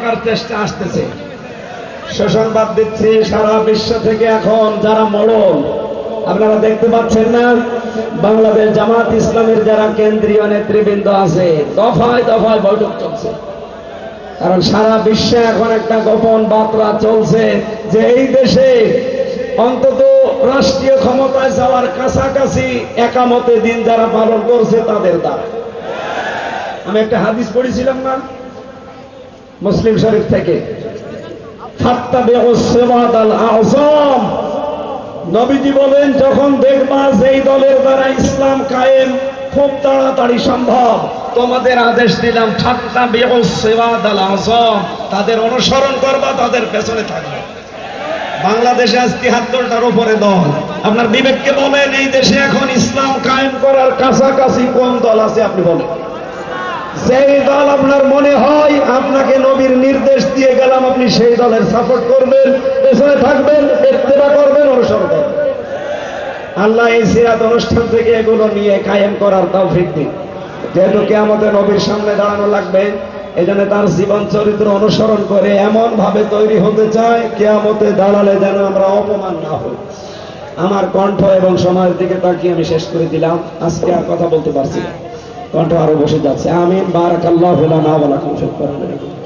দরকার চেষ্টা আসতেছে। সুসংবাদ দিচ্ছি সারা বিশ্ব থেকে এখন যারা মরণ আপনারা দেখতে পাচ্ছেন না, বাংলাদেশ জামাত ইসলামের যারা কেন্দ্রীয় নেতৃবৃন্দ আছে, দফায় দফায় বৈঠক চলছে। কারণ সারা বিশ্বে এখন একটা গোপন বার্তা চলছে যে এই দেশে অন্তত রাষ্ট্রীয় ক্ষমতায় যাওয়ার কাছাকাছি একামতে দিন যারা পালন করছে তাদের দ্বারা। আমি একটা হাদিস পড়েছিলাম না? মুসলিম শরীফ থেকে। নবীজি বলেন, যখন দেখবা যেই দলের দ্বারা ইসলাম কায়েম, খুব তাড়াতাড়ি সম্ভব। তোমাদের আদেশ দিলাম ঠাট্টা বেহসেবাদ আল আজম তাদের অনুসরণ করবা, তাদের পেছনে থাকবে। বাংলাদেশে আজ তিহাত্তরটার উপরে দল। আপনার বিবেককে বলেন, এই দেশে এখন ইসলাম কায়েম করার কাছাকাছি কোন দল আছে আপনি বলেন? সেই দল আপনার মনে হয় আপনাকে নবীর নির্দেশ দিয়ে গেলাম, আপনি সেই দলের সাপোর্ট করবেন, পেছনে থাকবেন, ইত্তেবা করবেন, অনুসরণ করবেন। আল্লাহ এই সিরাত অনুষ্ঠান থেকে এগুলো নিয়ে কায়েম করার তৌফিক দিন। যেহেতু আমাদের নবীর সামনে দাঁড়ানো লাগবে এই তার জীবন চরিত্র অনুসরণ করে এমন ভাবে তৈরি হতে চায়, কেয়ামতে দাঁড়ালে যেন আমরা অপমান না হই। আমার কণ্ঠ এবং সময়ের দিকে তাকিয়ে আমি শেষ করে দিলাম। আজকে আর কথা বলতে পারছি না। কণ্ঠ আরও বসে যাচ্ছে। আমিন। বারাকাল্লাহ লানা ওয়া লাকুম শুকরান